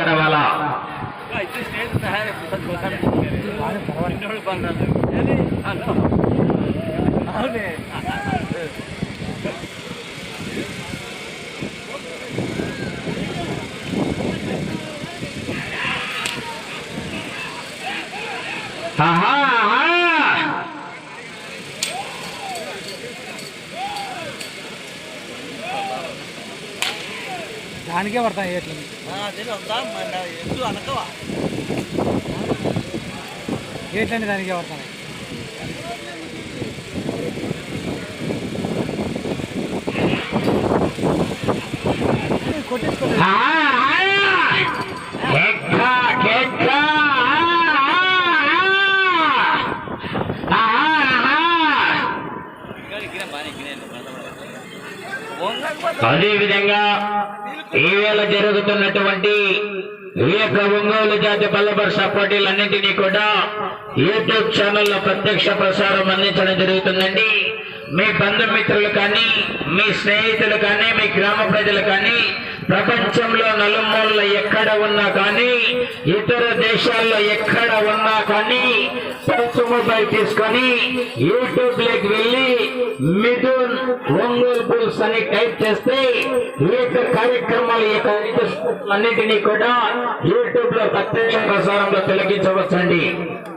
లేక రావాలా ఆహా ఆహా. దానికే పడతాయి ఎట్లా ఏట్లండి దానికే పడతాయి. అదేవిధంగా ఈవేళ జరుగుతున్నటువంటి వివేక ఒంగోలు జాతి బల్లబర్ష పోటీలన్నింటినీ కూడా యూట్యూబ్ ఛానల్లో ప్రత్యక్ష ప్రసారం అందించడం జరుగుతుందండి. మీ బంధుమిత్రులు కానీ మీ స్నేహితులు కానీ మీ గ్రామ ప్రజలు కానీ ప్రపంచంలో నలుమూలల ఎక్కడ ఉన్నా కానీ ఇతర దేశాల్లో ఎక్కడ ఉన్నా కానీ టచ్ మొబైల్ తీసుకొని యూట్యూబ్లోకి వెళ్ళి మిథున్ ఒంగోలు బుల్స్ అని టైప్ చేస్తే వివిధ కార్యక్రమాలు యొక్క అన్నింటినీ కూడా యూట్యూబ్లో ప్రత్యక్ష ప్రసారంలో తొలగించవచ్చండి.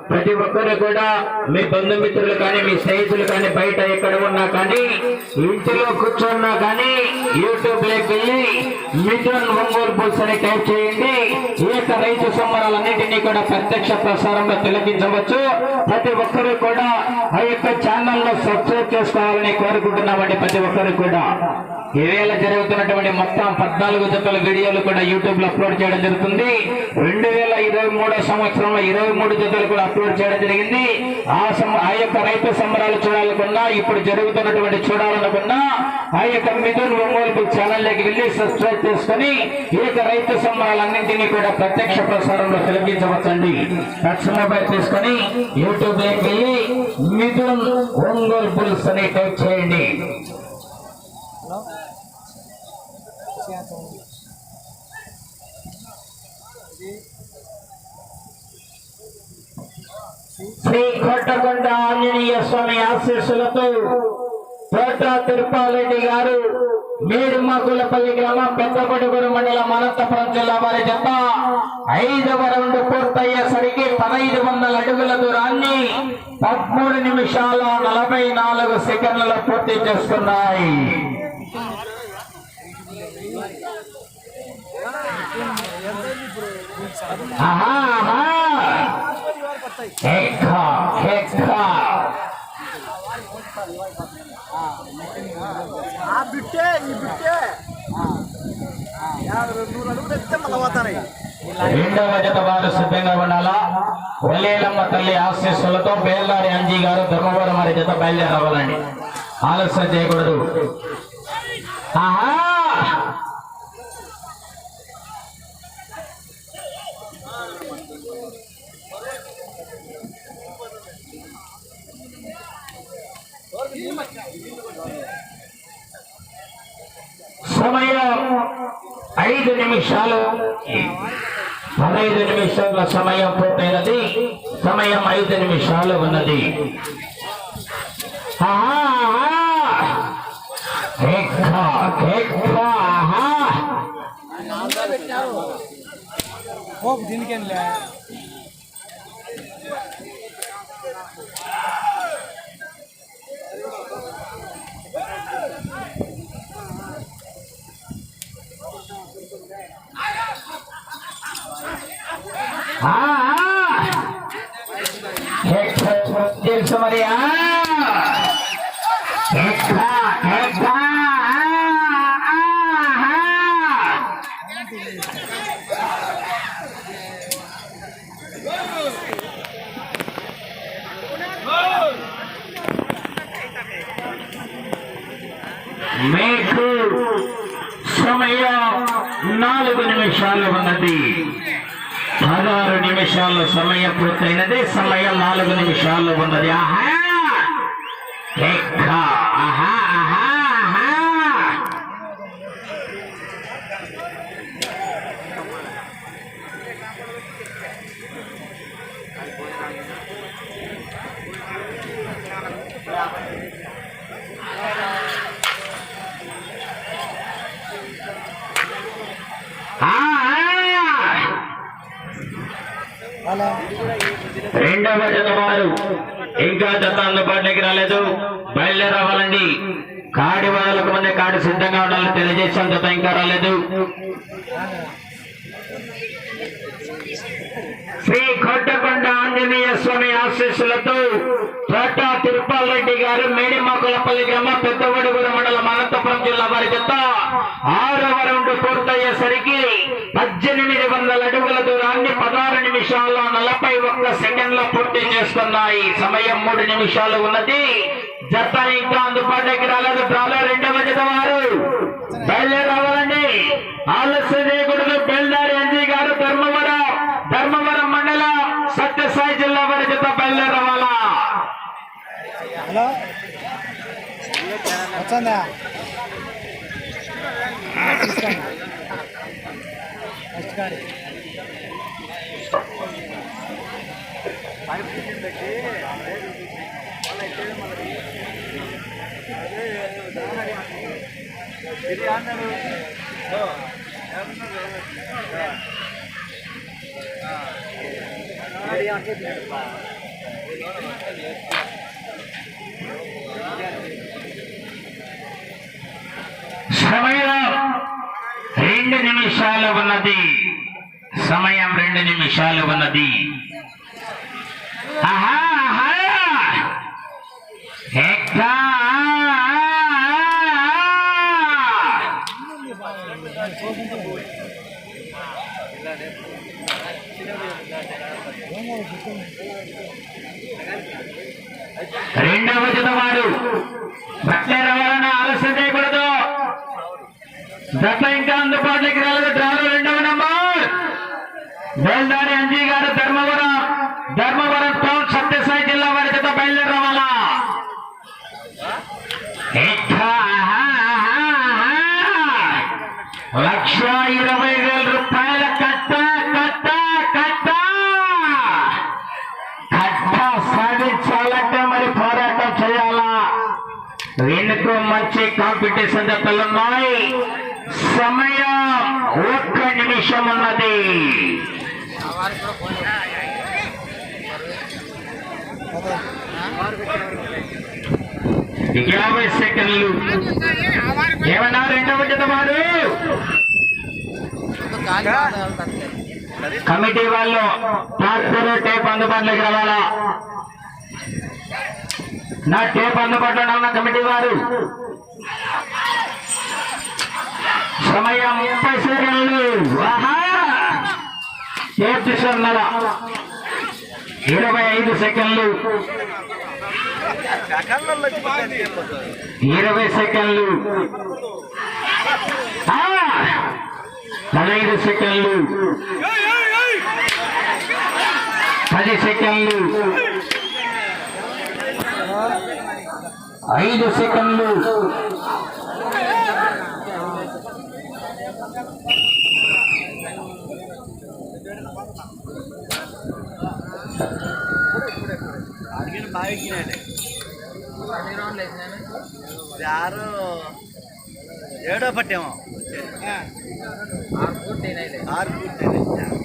ప్రతి ఒక్కరు కూడా మీ బంధుమిత్రులు కానీ మీ స్నేహితులు కానీ బయట ఎక్కడ ఉన్నా కానీ ఇంటిలో కూర్చున్నా కానీ యూట్యూబ్లోకి వెళ్ళి మిథున్ ఒంగోలు బుల్స్ అని టైప్ చేయండి. ఈ యొక్క రైతు సంబరాలన్నింటినీ కూడా ప్రత్యక్ష ప్రసారంలో తిలకించవచ్చు. ప్రతి ఒక్కరు కూడా ఆ యొక్క ఛానల్లో సబ్స్క్రైబ్ చేసుకోవాలని కోరుకుంటున్నామండి ప్రతి ఒక్కరు కూడా. ఈవేళ జరుగుతున్నటువంటి మొత్తం పద్నాలుగు జతల వీడియోలు కూడా యూట్యూబ్లో అప్లోడ్ చేయడం జరుగుతుంది. రెండు వేల ఇరవై మూడో సంవత్సరంలో ఇరవై మూడు జతలు కూడా అప్లోడ్ చేయడం జరిగింది. ఆ సం- ఆ యొక్క రైతు సంబరాలు చూడాలనుకున్నా ఇప్పుడు జరుగుతున్నటువంటి చూడాలనుకున్నా ఆ యొక్క మిథున్ ఒంగోలు ఛానల్లోకి వెళ్ళి సబ్స్క్రైబ్ చేసుకుని ఈ యొక్క రైతు సంబరాలన్నింటినీ కూడా ప్రత్యక్ష ప్రసారంలో తిలకించవచ్చండి. టచ్ మొబైల్ తీసుకొని యూట్యూబ్లోకి వెళ్ళి మిథున్ ఒంగోలు బుల్స్ అని టైప్ చేయండి. శ్రీ కొట్టకొండ ఆంజనేయ స్వామి ఆశీస్సులతో కోట తిరుపాలరెడ్డి గారు మేడుమకులపల్లి గ్రామం పెద్దపడుగురు మండలం అనంతపురం జిల్లా వారి జత ఐదవ రౌండ్ పూర్తయ్యేసరికి పదహైదు వందల అడుగుల దూరాన్ని పదమూడు నిమిషాల నలభై నాలుగు సెకండ్లలో పూర్తి చేస్తున్నాయి ఆ బిట్టే ఈ బిట్టే. నూరు అడుగు తెస్తే మళ్ళీ పోతాయి రెండవ జత వారు సిద్ధంగా ఉండాలా? ఒలేలమ్మ తల్లి ఆశీస్సులతో బేల్లారి అంజీ గారు ధర్మవరం వారి జత బయలుదేరవాలండి. ఆలస్యం చేయకూడదు. ఆహా! సమయం ఐదు నిమిషాలు. పదహైదు నిమిషాల సమయం పూర్తయినది. సమయం ఐదు నిమిషాలు ఉన్నది. ఆహా, ఆహా. ఎక్క, ఎక్క, ఆహా. పోపు దీనికేంలే ఆహా. ఎక్క, తెలుసు మరి ఆ. ఎక్క, ఎక్క, ఆహా. మీకు సమయం నాలుగు నిమిషాలు ఉన్నది పదహారు నిమిషాల సమయం పూర్తయినది. సమయం నాలుగు నిమిషాలు ఉన్నది. ఆహా! ఆహా! ఉన్నారు. ఇంకా జత అందుబాటులోకి రాలేదు. బయలుదేరవాలండి. కాడి వదలకు ముందే కాడి సిద్ధంగా ఉండాలని తెలియజేసాం జత ఇంకా రాలేదు. శ్రీ కొట్టకొండ ఆంజనేయ స్వామి ఆశీస్సులతో తోట తిరుపాల్ రెడ్డి గారు మేడిమాకులపల్లి గ్రామ పెద్దవడుగురు మండలం అనంతపురం జిల్లా వారి చెత్త ఆరవ రౌండ్ పూర్తయ్యేసరికి పద్దెనిమిది వందల అడుగుల దూరాన్ని పదహారు నిమిషాల్లో నలభై ఒక్క సెకండ్ల పూర్తి చేస్తున్నాయి సమయం మూడు నిమిషాలు ఉన్నది. జత ఇంకా అందుబాటులోకి రాలేదు. డ్రాలో రెండవ జత వారు. బయలుదేరవాలండి. ఆలస్యం చేయకూడదు బయలుదేరి ఎన్జీ గారు ధర్మవరం ధర్మవరం మండలం సత్యసాయి జిల్లా వారి జత బయలుదేరవాలా హలో? వచ్చిందా తీసుకోండి నెక్స్ట్ గాడి సమయం రెండు నిమిషాలు ఉన్నది. సమయం రెండు నిమిషాలు ఉన్నది. ఆహా, రెండు జత ఇంకా అందుబాటులోకి రాలేదు. డ్రాలో రెండవ నంబర్. బోల్దారి అంజీ గారు ధర్మవరం. ధర్మవరం టౌన్ సత్యసాయి జిల్లా వారి చేత బయలుదేరి రావాలా లక్ష ఇరవై వేల రూపాయల కట్ట కట్ట కట్ట. కట్ట సాధించాలంటే మరి పోరాటం చేయాలా? వెనుక మంచి కాంపిటీషన్ జతలున్నాయి సమయం ఒక్క నిమిషం ఉన్నది యాభై సెకండ్లు. ఏమన్నా రెండవ జత కమిటీ వాళ్ళు ట్రాక్టర్ టేప్ అందుబాటులోకి రావాలా? నా టేప్ అందుబాటులో ఉన్న కమిటీ వారు? సమయం ముప్పై సెకండ్లు. ఆహా! ఇరవై ఐదు సెకండ్లు. ఇరవై సెకండ్లు. పదహైదు సెకండ్లు. పది సెకండ్లు. ఐదు సెకండ్లు. అడిగిన బాగా ఎక్కినాడు ఎన్ని రౌండ్లు వేసినాను ఆరు ఏడో పట్టేమో. ఆరు పూర్తయినాయి ఆరు పూర్తయినాయి.